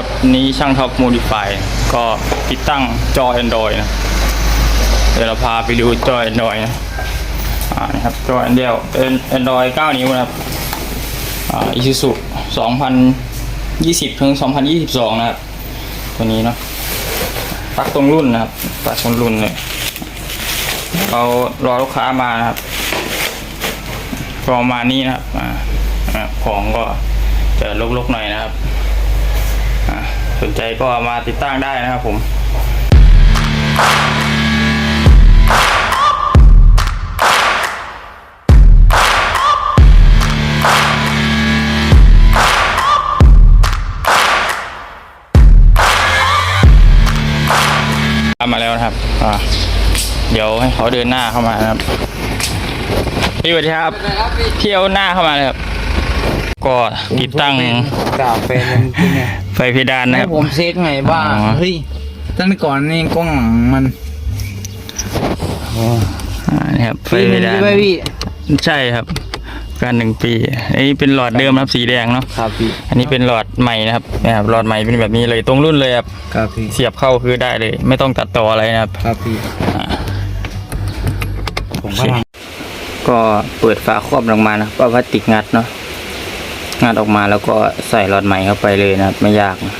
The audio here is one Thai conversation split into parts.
ครับนี้ช่างท็อปโมดิฟายก็ติดตั้งจอ Android นะเดี๋ยวเราพาไปดูจอ Android นะอ่านี่ครับจอ Android เป็น Android 9 นิ้วนะครับอ่า Isuzu 2020ถึง2022 นะครับ ตัวนี้เนาะปักตรงรุ่นนะครับปักตรงรุ่นเลยเรารอลูกค้ามานะครับประมาณนี้นะครับของก็จะลกๆหน่อยนะครับ สนใจก็มาติดตั้งได้นะครับผมตามมาแล้วนะครับ อ่า เดี๋ยวให้เขาเดินหน้าเข้ามานะครับ พี่สวัสดีครับ เที่ยวหน้าเข้ามาเลยครับ ก็ติดตั้งกล่าวแฟนยังจริงไงไฟเพดานนะคให้รับ ผมเช็คไงว่าอ๋อ เฮ้ยตั้งแต่ก่อนนี่กล้องหลังมันอ่านี่ครับไฟปีเพนึงดาน ใช่ไหมพี่ใช่ครับ การหนึ่งปี อันนี้เป็นหลอดเดิมนะครับสีแดงเนาะ ครับพี่อันนี้เป็นหลอดใหม่นะครับนะครับหลอดใหม่เป็นแบบนี้เลยตรงรุ่นเลยครับ ครับพี่เสียบเข้าคือได้เลย ไม่ต้องตัดต่ออะไรนะครับ ครับพี่อ่าผมก็ทก็เปิดฝาครอบลงมานะครับเอาพลาสติกงัดเนาะ งัดออกมาแล้วก็ใส่หลอดใหม่เข้าไปเลยนะครับ ไม่ยากนะ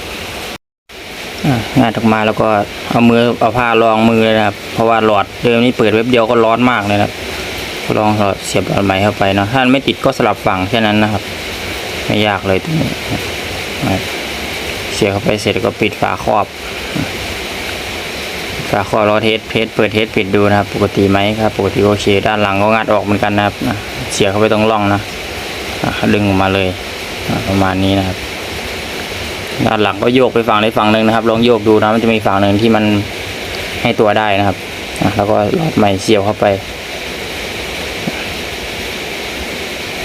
งัดออกมาแล้วก็เอามือเอาผ้ารองมือนะครับ เพราะว่าหลอดเดิมนี่เปิดเว็บเดียวก็ร้อนมากเลยนะครับลองหลอดเสียบหลอดใหม่เข้าไปเนาะถ้าไม่ติดก็สลับฝั่งแค่นั้นนะครับ ไม่ยากเลยตรงนี้เสียบเข้าไปเสร็จก็ปิดฝาครอบฝาครอบราเทสเทสเปิดเทสปิดดูนะครับ ปกติไหมครับ ปกติโอเค ด้านหลังก็งัดออกเหมือนกันนะครับเสียบเข้าไปตรงร่องนะ ดึงออกมาเลยประมาณนี้นะครับ ด้านหลังก็โยกไปฝั่งใดฝั่งหนึ่งนะครับ ลองโยกดูนะมันจะมีฝั่งหนึ่งที่มันให้ตัวได้นะครับแล้วก็หลอดใหม่เสียบเข้าไป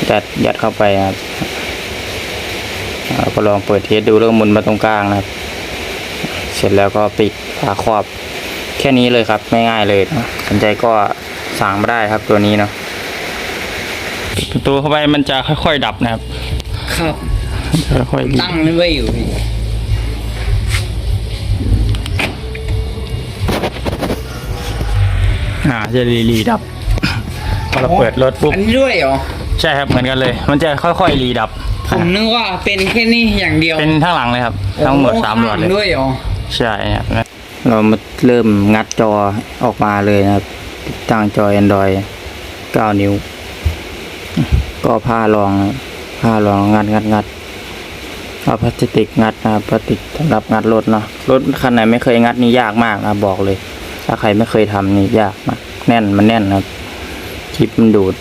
ยัดยัดเข้าไปครับแล้วก็ลองเปิดเทสดูแล้วมุนมาตรงกลางนะครับ เสร็จแล้วก็ปิดฝาครอบ แค่นี้เลยครับ ไม่ง่ายเลยนะสนใจก็สั่งมาได้ครับตัวนี้เนาะ ตัวเข้าไปมันจะค่อยๆดับนะครับำครับ ค่อยๆตั้งนี่ไว้อยู่พี่อ่าจะรีรีดับพอเราเปิดรถปุ๊บอันนี้ด้วยเหรอ ใช่ครับเหมือนกันเลย มันจะค่อยๆรีดับ ผมนึกว่าเป็นแค่นี้อย่างเดียว เป็นทั้งหลังเลยครับ ทั้งหมดสามหลอดเลยด้วยเหรอ ใช่ครับเรามาเริ่มงัดจอออกมาเลยนะครับติดตั้งจอ Android 9 นิ้ว ก็ผ้ารองผ้ารองงัดงัดงัดเอาพลาสติกงัดนะพลาสติกสำหรับงัดรถเนาะรถคันไหนไม่เคยงัดนี่ยากมากนะบอกเลย ถ้าใครไม่เคยทำนี่ยากมากแน่นมันแน่นนะคลิปมันดูด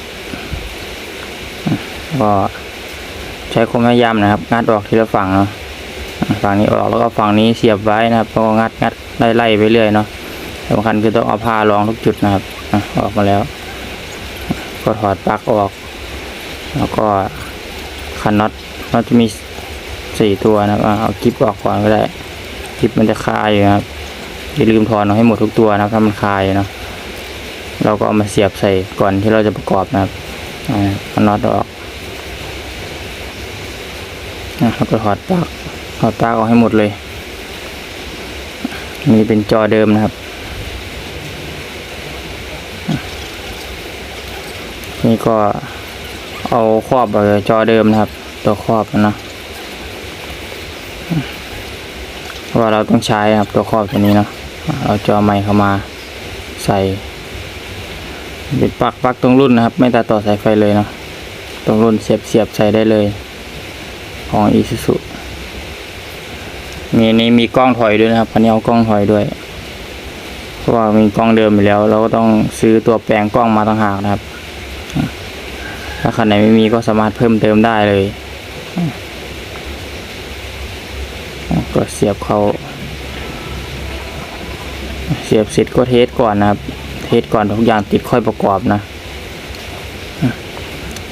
ก็ใช้ความพยายามนะครับ งัดออกทีละฝั่งเนาะฝั่งนี้ออกแล้วก็ฝั่งนี้เสียบไว้นะครับก็งัดงัดไล่ไปเรื่อยเนาะสำคัญคือต้องเอาผ้ารองทุกจุดนะครับออกมาแล้ว ก็ถอดปลั๊กออก แล้วก็คันน็อตน็อตจะมีสี่ตัวนะครับเอากิ๊บออกก่อนก็ได้กิ๊บมันจะคายอยู่ครับอย่าลืมถอนออกให้หมดทุกตัวนะครับถ้ามันคายเนาะเราก็เอามาเสียบใส่ก่อนที่เราจะประกอบนะครับเอาน็อตออกอะแล้วก็ถอดปลั๊กถอดปลั๊กออกให้หมดเลยนี่เป็นจอเดิมนะครับ นี่ก็ เอาครอบจอเดิมนะครับ ตัวครอบนะเพราะว่าเราต้องใช้ครับตัวครอบตัวนี้นะเอาจอใหม่เข้ามาใส่ป็นปลั๊กปลักตรงรุ่นนะครับ ไม่ตัดต่อสายไฟเลยเนาะตรงรุ่นเสียบเสียบใส่ได้เลย ของ Isuzu มีนี่มีกล้องถอยด้วยนะครับคันนี้เอากล้องถอยด้วย เพราะว่ามีกล้องเดิมอยู่แล้ว เราก็ต้องซื้อตัวแปลงกล้องมาต่างหากนะครับ ถ้าคันไหนไม่มีก็สามารถเพิ่มเติมได้เลย ก็เสียบเขาเสียบเสร็จก็เทสก่อนนะครับ เทสก่อนทุกอย่างติดค่อยประกอบนะ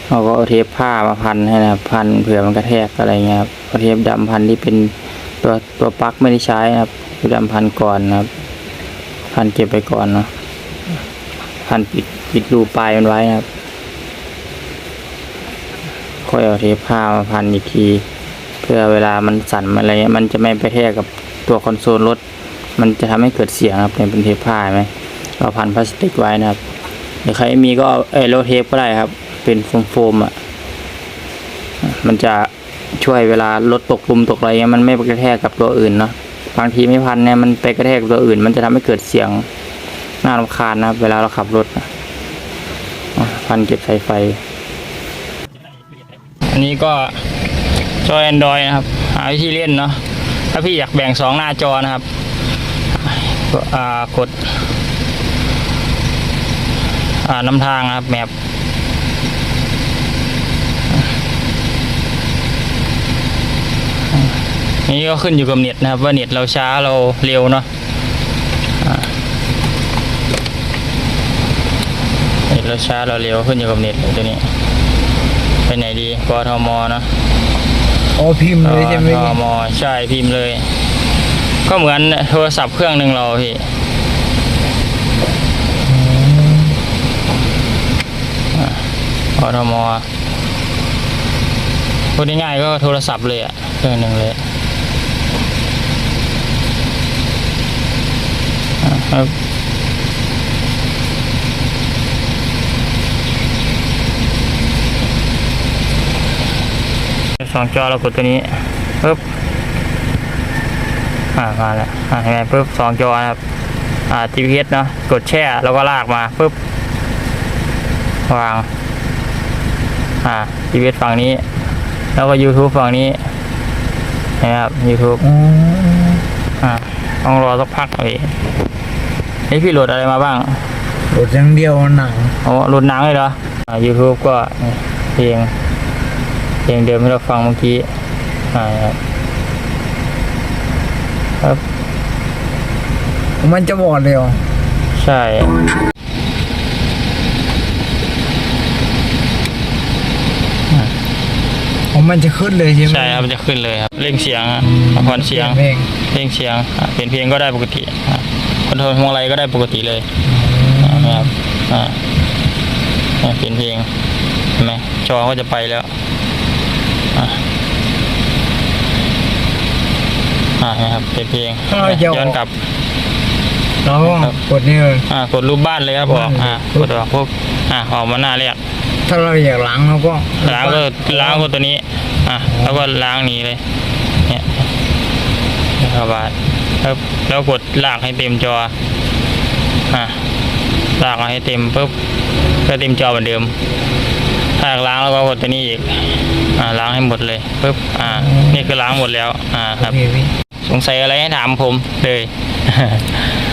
เราก็เอาเทปผ้ามาพันให้นะครับ พันเผื่อมันกระแทกอะไรเงี้ยครับเอาเทปดำพันที่เป็นตัวตัวปลั๊กไม่ได้ใช้นะครับคือดำพันก่อนนะครับ พันเก็บไปก่อนเนาะพันปิดปิดรูปลายมันไว้นะครับ ค่อยเอาเทปผ้ามาพันอีกที เพื่อเวลามันสั่นอะไรเงี้ยมันจะไม่ไปแทกกับตัวคอนโซลรถ มันจะทำให้เกิดเสียงครับเนี่ยเป็นเทปผ้าไหมเราพันพลาสติกไว้นะครับหรือใครมีก็เอาเอโลเทปก็ได้ครับ เป็นโฟมๆอะมันจะช่วยเวลารถตกหลุมตกอะไรเงี้ยมันไม่ไปกระแทกกับตัวอื่นเนาะบางทีไม่พันเนี่ยมันไปกระแทกกับตัวอื่น มันจะทำให้เกิดเสียงน่ารำคาญนะครับ เวลาเราขับรถพันเก็บสายไฟ อันนี้ก็จอ Android นะครับ หาวิธีเล่นเนาะถ้าพี่อยากแบ่งสองหน้าจอนะครับก็อ่ากดอ่านำทางนะครับแมปนี่ก็ขึ้นอยู่กับเน็ตนะครับ ว่าเน็ตเราช้าเราเร็วเนาะเน็ตเราช้าเราเร็วขึ้นอยู่กับเน็ตตัวนี้ ไปไหนดีกทมเนาะอ๋อพิมพ์เลยใช่ไหมกทมใช่พิมพ์เลย ก็เหมือนโทรศัพท์เครื่องหนึ่งเราพี่อ่ากทมพูดง่ายๆก็โทรศัพท์เลยอะเครื่องหนึ่งเลยครับ สองจอเรากดตัวนี้ปึ๊บอ่ามาแล้วอ่าเห็นไหมปึ๊บสองจอนะครับอ่า GPS เนาะกดแช่แล้วก็ลากมาปึ๊บวางอ่า GPS ฝั่งนี้ แล้วก็ YouTube ฝั่งนี้นะครับ YouTube อ๋ออ่าต้องรอสักพักเลยนี่พี่โหลดอะไรมาบ้างโหลดอย่างเดียวหนังอ๋อโหลดหนังเลยเหรออ่า YouTube ก็นี่เพลง เพลงเดิมที่เราฟังเมื่อกี้อ่าครับครับ มันจะบอดเลยเหรอใช่ อ๋อมันจะขึ้นเลยใช่ไหมใช่ครับมันจะขึ้นเลยครับเร่งเสียงอะผ่อนเสียงเพลงเร่งเสียงอะเปลี่ยนเพลงก็ได้ปกติอะคอนโทรลพวงมาลัยก็ได้ปกติเลยอะนะครับอ่าอะเปลี่ยนเพลงเห็นไหมจอก็จะไปแล้ว อะอ่านะครับเปลี่ยนเพลงย้อนกลับแล้วก็ครับ กดนี่เลยอ่ากดรูปบ้านเลยครับออกอ่ากดออกปุ๊บอ่าออกมาหน้าแรกถ้าเราอยากล้างเราก็ล้างก็ล้างก็ตัวนี้ อะแล้วก็ล้างหนี้เลย เนี่ยนะครับบาทแล้วแล้วกดลากให้เต็มจอ อะลากมาให้เต็มปุ๊บก็เต็มจอเหมือนเดิม ถ้าอยากล้างแล้วก็กดตัวนี้อีกอ่าล้างให้หมดเลยปุ๊บอ่า นี่คือล้างหมดแล้ว อ่าครับโอเคพี่สงสัยอะไรให้ถามผมเลย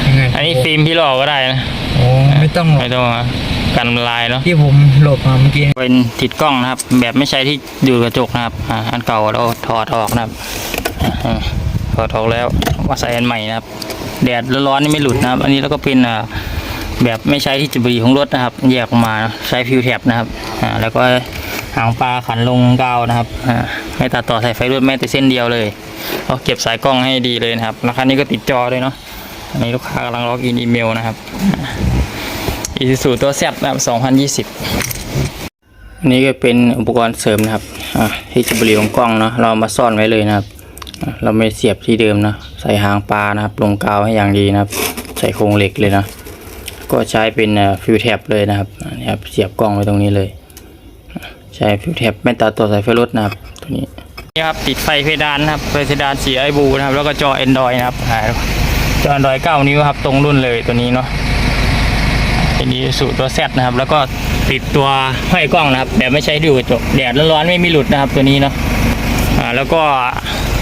ยังไงอันนี้ฟิล์มพี่หลอกก็ได้นะโอ้ไม่ต้องหรอกไม่ต้องมากันลายเนาะที่ผมโหลดมาเมื่อกี้เป็นติดกล้องนะครับ แบบไม่ใช่ที่ดูกระจกนะครับอ่าอันเก่าเราถอดออกนะครับอ่าถอดออกแล้วมาใส่อันใหม่นะครับ แดดร้อนๆนี่ไม่หลุดนะครับ อันนี้แล้วก็เป็นอ่า แบบไม่ใช้ที่จุดบุหรี่ของรถนะครับ แยกออกมาใช้ฟิวแท็บนะครับอ่าแล้วก็หางปลาขันลงกาวนะครับอ่าไม่ตัดต่อสายไฟรถแม้แต่เส้นเดียวเลยก็เก็บสายกล้องให้ดีเลยนะครับราคานี้ก็ติดจอด้วยเนาะอันนี้ลูกค้ากำลังล็อกอินอีเมลนะครับอีซูซูตัวแซบนะครับ2020นนี้ก็เป็นอุปกรณ์เสริมนะครับที่จะบริของกล้องเนาะเรามาซ่อนไว้เลยนะครับเราไม่เสียบที่เดิมนะ ใส่หางปลานะครับ ลงกาวให้อย่างดีนะครับ ใส่โครงเหล็กเลยนะ ก็ใช้เป็นฟิวแท็บเลยนะครับนนี้ครับเสียบกล้องไว้ตรงนี้เลย ใช้ฟิวแท็บไม่ตัดตัวสายไฟรถนะครับตัวนี้นี่ครับติดไฟเพดานนะครับไฟเพดานสีไอบูนะครับ แล้วก็จอ Android นะครับอ่าจอ Android 9 นิ้วครับตรงรุ่นเลยตัวนี้เนาะเป็นอีสุตัวแซนะครับ แล้วก็ติดตัวห้อยกล้องนะครับ แบบไม่ใช้ดูกระจกแดดร้อนๆไม่มีหลุดนะครับตัวนี้เนาะอ่าแล้วก็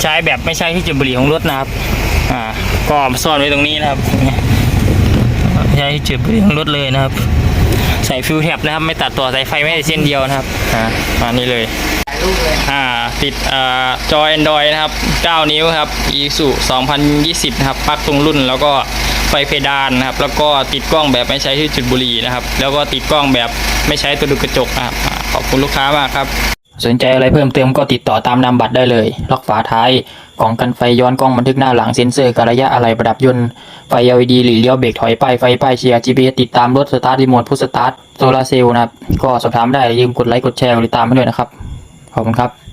ใช้แบบไม่ใช่ที่จุดบุหรี่ของรถนะครับอ่าก็ซ่อนไว้ตรงนี้นะครับ ใช้จุดบุหรี่ของรถเลยนะครับ ใส่ฟิวแท็บนะครับ ไม่ตัดต่อสายไฟไม่ได้เส้นเดียวนะครับอ่าอันนี้เลยอ่าติดอ่าจอ Android นะครับ 9 นิ้วครับ ISU 2020 นะครับปลั๊กตรงรุ่นแล้วก็ไฟเพดานนะครับ แล้วก็ติดกล้องแบบไม่ใช้ที่จุดบุหรี่นะครับ แล้วก็ติดกล้องแบบไม่ใช้ตัวดูกระจกนะครับขอบคุณลูกค้ามากครับ สนใจอะไรเพิ่มเติมก็ติดต่อตามนามบัตรได้เลย ล็อกฝาท้ายกล่องกันไฟย้อนกล้องบันทึกหน้าหลังเซ็นเซอร์กระยะอะไรประดับยนต์ ไฟ LED หลีเลี้ยวเบรกถอยป้ายไฟป้ายเชียร์ GPS ติดตามรถสตาร์ทรีโมทพุชสตาร์ทโซลาร์เซลล์นะครับ ก็สอบถามได้ ยืมกดไลค์กดแชร์กดติดตามมาด้วยนะครับ ขอบคุณครับ